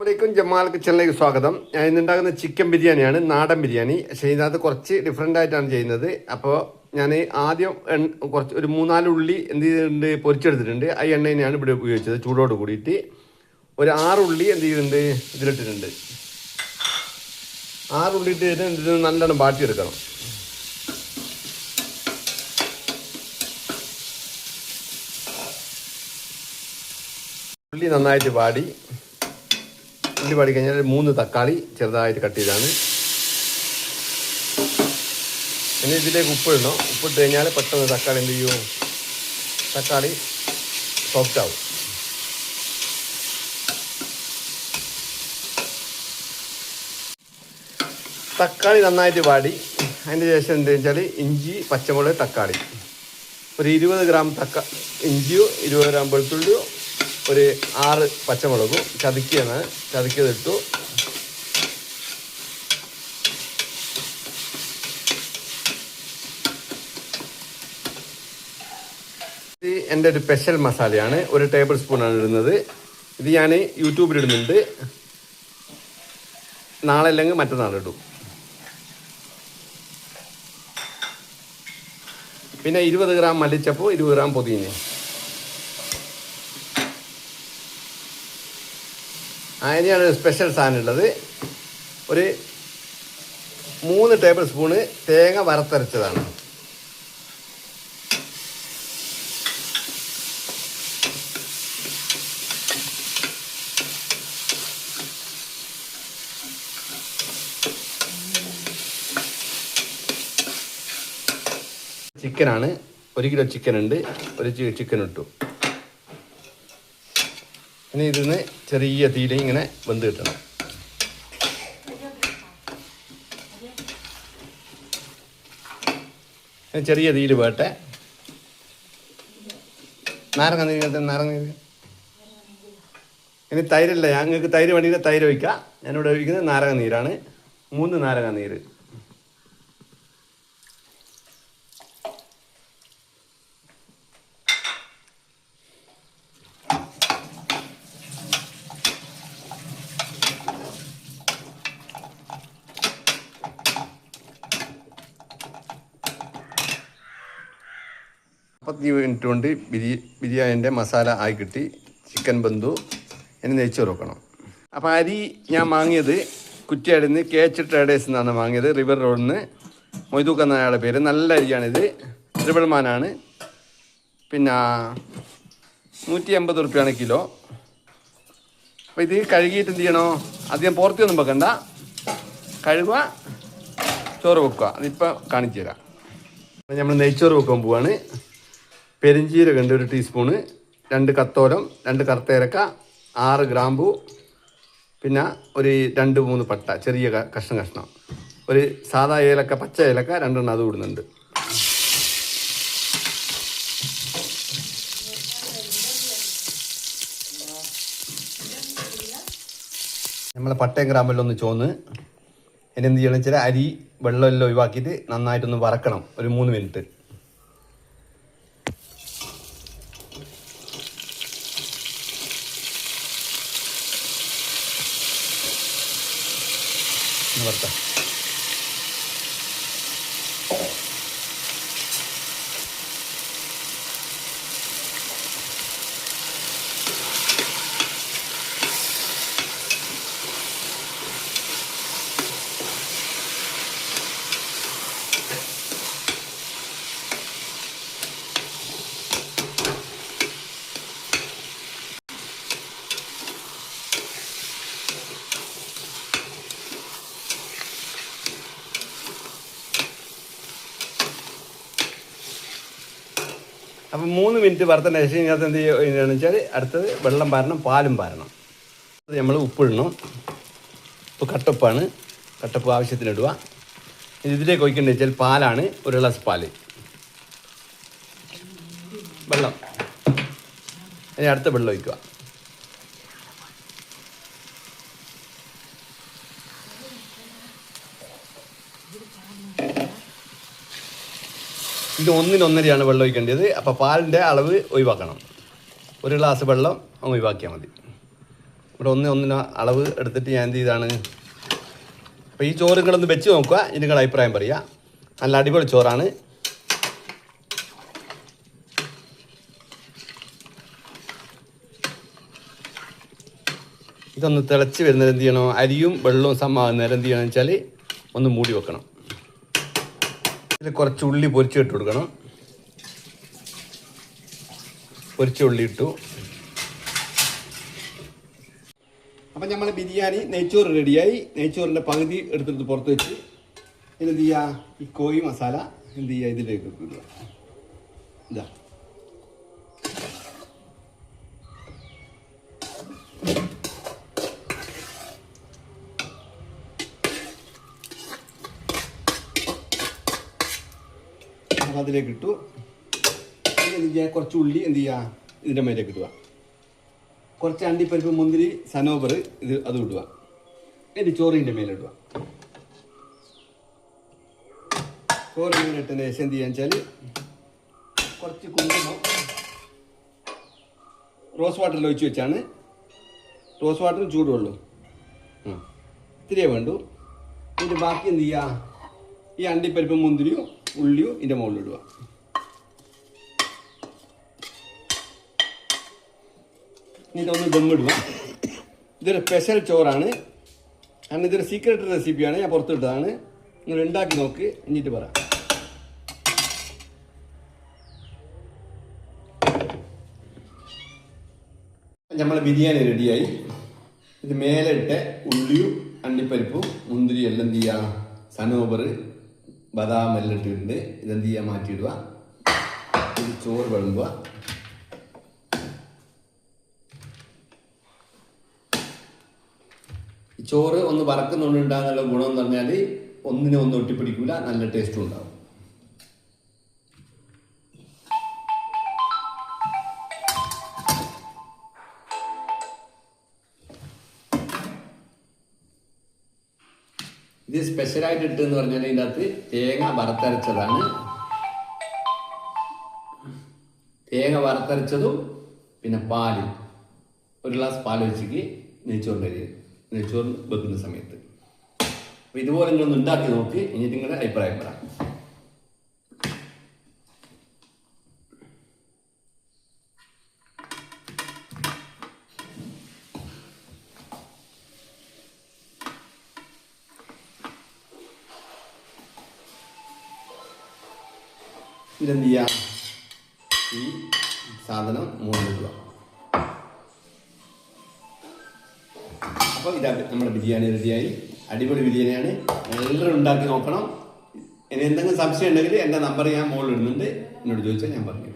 അസ്സലാമലൈക്കും ജമാൽ കിച്ചണിലേക്ക് സ്വാഗതം. ഞാൻ ഇന്നുണ്ടാക്കുന്ന ചിക്കൻ ബിരിയാണിയാണ് നാടൻ ബിരിയാണി. പക്ഷേ ഇതിനകത്ത് കുറച്ച് ഡിഫറെന്റ് ആയിട്ടാണ് ചെയ്യുന്നത്. അപ്പോൾ ഞാൻ ആദ്യം കുറച്ച് ഒരു മൂന്നാൽ ഉള്ളി എന്ത് ചെയ്തിട്ടുണ്ട് പൊരിച്ചെടുത്തിട്ടുണ്ട്. ആ എണ്ണയാണ് ഇവിടെ ഉപയോഗിച്ചത് ചൂടോട് കൂടിയിട്ട്. ഒരു ആറ് ഉള്ളി എന്ത് ചെയ്തിട്ടുണ്ട് ഇതിലിട്ടിട്ടുണ്ട്. ആറ് ഉള്ളി ഇട്ട് കഴിഞ്ഞാൽ ഇത് നല്ലോണം വാട്ടിയെടുക്കണം. ഉള്ളി നന്നായിട്ട് വാടി. ഉള്ളി പാടി കഴിഞ്ഞാൽ മൂന്ന് തക്കാളി ചെറുതായിട്ട് കട്ട് ചെയ്താണ്. ഇനി ഇതിലേക്ക് ഉപ്പ് ഇടണം. ഉപ്പിട്ട് കഴിഞ്ഞാൽ പെട്ടെന്ന് തക്കാളി എന്ത് ചെയ്യും? തക്കാളി സോഫ്റ്റ് ആവും. തക്കാളി നന്നായിട്ട് വാടി. അതിന്റെ ശേഷം എന്താ വെച്ചാൽ ഇഞ്ചി പച്ചമുളക് തക്കാളി. ഒരു ഇരുപത് ഗ്രാം തക്ക ഇഞ്ചിയോ ഇരുപത് ഗ്രാം വെളുത്തുള്ളിയോ ഒരു ആറ് പച്ചമുളകും ചതുക്കിയാണ് ചതുക്കിയതിട്ടു. ഇത് എന്റെ ഒരു സ്പെഷ്യൽ മസാലയാണ്. ഒരു ടേബിൾ സ്പൂണാണ് ഇടുന്നത്. ഇത് ഞാൻ യൂട്യൂബിൽ ഇടുന്നുണ്ട്. നാളെ അല്ലെങ്കിൽ മറ്റന്നാൾ ഇടും. പിന്നെ ഇരുപത് ഗ്രാം മല്ലിച്ചപ്പ് ഇരുപത് ഗ്രാം പുതിന. അതിനെയാണ് സ്പെഷ്യൽ സാധനം ഉള്ളത്. ഒരു മൂന്ന് ടേബിൾ സ്പൂണ് തേങ്ങ വറുത്തരച്ചതാണ്. ചിക്കനാണ് ഒരു കിലോ ചിക്കൻ ഉണ്ട്. ഒരു ചിക്കൻ ഇട്ടു. ഇനി ഇതിന് ചെറിയ തീയിൽ ഇങ്ങനെ വെന്ത് കിട്ടണം. ചെറിയ തീയിൽ വേട്ടെ. നാരങ്ങ നീര് നാരങ്ങ നീര്. ഇനി തൈരല്ല ഞങ്ങൾക്ക് തൈര് വേണമെങ്കിൽ തൈര് വയ്ക്കാം ഞാനിവിടെ ഒഴിക്കുന്നത് നാരങ്ങ നീരാണ്. മൂന്ന് നാരങ്ങ നീര്. നാൽപ്പത്തി മിനിറ്റ് കൊണ്ട് ബിരി ബിരിയാണിന്റെ മസാല ആയി കിട്ടി. ചിക്കൻ ബന്ധു. എന്നെ നെയ്ച്ചോറ് വെക്കണം. അപ്പോൾ അരി ഞാൻ വാങ്ങിയത് കുറ്റിയാടിൽ നിന്ന് കേച്ച് ട്രേഡേഴ്സ് നിന്നാണ് വാങ്ങിയത്. റിവർ റോഡിൽ നിന്ന്. മൊയ്തൂക്ക് എന്നയാളുടെ പേര്. നല്ല അരിയാണിത്. ട്രിപ്പിൾ മാനാണ് പിന്നെ നൂറ്റി എൺപത് റുപ്യാണ് കിലോ. അപ്പോൾ ഇത് കഴുകിയിട്ട് എന്ത് ചെയ്യണോ? അധികം പുറത്തൊന്നും വെക്കണ്ട. കഴുകുക ചോറ് വെക്കുക. അതിപ്പോൾ കാണിച്ചു തരാം. നമ്മൾ നെയ്ച്ചോറ് വെക്കാൻ പോവാണ്. പെരിഞ്ചീരകം ഉണ്ട് ഒരു ടീസ്പൂണ് രണ്ട് കത്തോലം രണ്ട് കറുത്തേരക്ക ആറ് ഗ്രാമ്പു പിന്നെ ഒരു രണ്ട് മൂന്ന് പട്ട ചെറിയ കഷ്ണം കഷ്ണം. ഒരു സാധാ ഏലക്ക പച്ച ഏലക്ക രണ്ടെണ്ണം അത് ഇടുന്നുണ്ട്. നമ്മളെ പട്ടയും ഗ്രാമ്പെല്ലാം ഒന്ന് ചോന്ന്. ഇനി എന്ത് ചെയ്യണം വെച്ചാൽ അരി വെള്ളമെല്ലാം ഒഴിവാക്കിയിട്ട് നന്നായിട്ടൊന്ന് വറക്കണം. ഒരു മൂന്ന് മിനിറ്റ്. ഒന്ന് അപ്പം മൂന്ന് മിനിറ്റ് വറുത്തതിന് ശേഷം ഇതിനകത്ത് എന്ത് ചെയ്യുകയാണെന്ന് വെച്ചാൽ അടുത്തത് വെള്ളം പാരണം പാലും പാരണം. അത് നമ്മൾ ഉപ്പിടണം. ഇപ്പോൾ കട്ടപ്പാണ്. കട്ടപ്പ് ആവശ്യത്തിന് ഇടുക. ഇതിലേക്ക് ഒഴിക്കേണ്ടത് വെച്ചാൽ പാലാണ്. ഒരു ഗ്ലാസ് പാൽ വെള്ളം. ഇനി അടുത്ത വെള്ളം ഒഴിക്കുക. ഇത് ഒന്നിനൊന്നരയാണ് വെള്ളം ഒഴിക്കേണ്ടത്. അപ്പോൾ പാലിന്റെ അളവ് ഒഴിവാക്കണം. ഒരു ഗ്ലാസ് വെള്ളം ഒഴിവാക്കിയാൽ മതി. ഇവിടെ ഒന്ന് ഒന്നിന് അളവ് എടുത്തിട്ട് ഞാൻ എന്ത് ചെയ്താണ്? അപ്പോൾ ഈ ചോറ് നിങ്ങളൊന്ന് വെച്ച് നോക്കുക. ഇനി അഭിപ്രായം പറയുക നല്ല അടിപൊളി ചോറാണ്. ഇതൊന്ന് തിളച്ച് വരുന്നത് എന്ത് ചെയ്യണം? അരിയും വെള്ളവും സമാകുന്നേരം എന്ത് ചെയ്യണമെന്ന് വെച്ചാൽ ഒന്ന് മൂടി വെക്കണം. ഇതിൽ കുറച്ച് ഉള്ളി പൊരിച്ചിട്ട് കൊടുക്കണം. പൊരിച്ച ഉള്ളി ഇട്ടു. അപ്പം നമ്മൾ ബിരിയാണി നെയ്ച്ചോറ് റെഡിയായി. നെയ്ച്ചോറിന്റെ പകുതി എടുത്തിട്ട് പുറത്ത് വെച്ച് എന്ത് ചെയ്യുക ഈ കോഴി മസാല എന്ത് ചെയ്യുക ഇതിലേക്ക് ഇടുക? ഇതാ. അതിലേക്ക് ഇട്ടു. എന്ത് കുറച്ച് ഉള്ളി എന്ത് ചെയ്യുക ഇതിന്റെ മേലേക്ക് ഇടുക. കുറച്ച് അണ്ടിപ്പരിപ്പ് മുന്തിരി സനോബർ ഇത് അത് ഇടുക. എന്നിട്ട് ചോറിന്റെ മേലിടുക ചോറ് ചോറിന്റെ മേലെ ഇട്ടതിന് ശേഷം എന്ത് ചെയ്യാന്ന് വെച്ചാൽ കുറച്ച് കുങ്കുമം റോസ് വാട്ടറിൽ ഒഴിച്ച് വെച്ചാണ് റോസ് വാട്ടറും ചൂടുവെള്ളം ഉം. ഇത്തിരിയേ വേണ്ടു. ഇതിന്റെ ബാക്കി എന്ത് ചെയ്യുക ഈ അണ്ടിപ്പരിപ്പും മുന്തിരിയും ഉള്ളിയും ഇതിന്റെ ഒന്ന് ഇതൊന്ന് ദമ്മിടുക. ഇതൊരു സ്പെഷ്യൽ ചോറാണ്. കാരണം ഇതൊരു സീക്രട്ട് റെസിപ്പിയാണ് ഞാൻ പുറത്തിട്ടതാണ് നിങ്ങൾ ഉണ്ടാക്കി നോക്ക്. എന്നിട്ട് പറ. നമ്മളെ ബിരിയാണി റെഡിയായി. ഇത് മേലെ ഇട്ട ഉള്ളിയും അണ്ടിപ്പരിപ്പും മുന്തിരി എല്ലാം എന്ത് ചെയ്യുക സനോബർ ബദാം എല്ലാം ഇട്ടിട്ടുണ്ട് ഇതെന്ത് ചെയ്യാൻ മാറ്റിയിടുക. ഇത് ചോറ് വിളമ്പുക. ചോറ് ഒന്ന് വറക്കുന്നുണ്ടാകുന്നുള്ള ഗുണം എന്ന് പറഞ്ഞാൽ ഒന്നിനെ ഒന്നും ഒട്ടിപ്പിടിക്കില്ല നല്ല ടേസ്റ്റും ഉണ്ടാവും. ഇത് സ്പെഷ്യലായിട്ട് ഇട്ടെന്ന് പറഞ്ഞാൽ ഇതിന്റെ അകത്ത് തേങ്ങ വറുത്തരച്ചതാണ്. തേങ്ങ വറുത്തരച്ചതും പിന്നെ പാൽ. ഒരു ഗ്ലാസ് പാൽ വെച്ചിട്ട് നെയ്ച്ചോറിന്റെ അരി നെയ്ച്ചോറിന് വെക്കുന്ന സമയത്ത്. അപ്പോൾ ഇതുപോലെ നിങ്ങളൊന്ന് ഉണ്ടാക്കി നോക്കി. ഇനി നിങ്ങളുടെ അഭിപ്രായം പറ. ഇതെന്ത് ചെയ്യാം? ഈ സാധനം മുകളിലിടുക അപ്പോൾ ഇതാ നമ്മുടെ ബിരിയാണി റെഡിയായി. അടിപൊളി ബിരിയാണിയാണ്. എല്ലാവരും ഉണ്ടാക്കി നോക്കണം. ഇനി എന്തെങ്കിലും സംശയം ഉണ്ടെങ്കിൽ എന്റെ നമ്പർ ഞാൻ മുകളിൽ ഇടുന്നുണ്ട്. എന്നോട് ചോദിച്ചാൽ ഞാൻ പറഞ്ഞു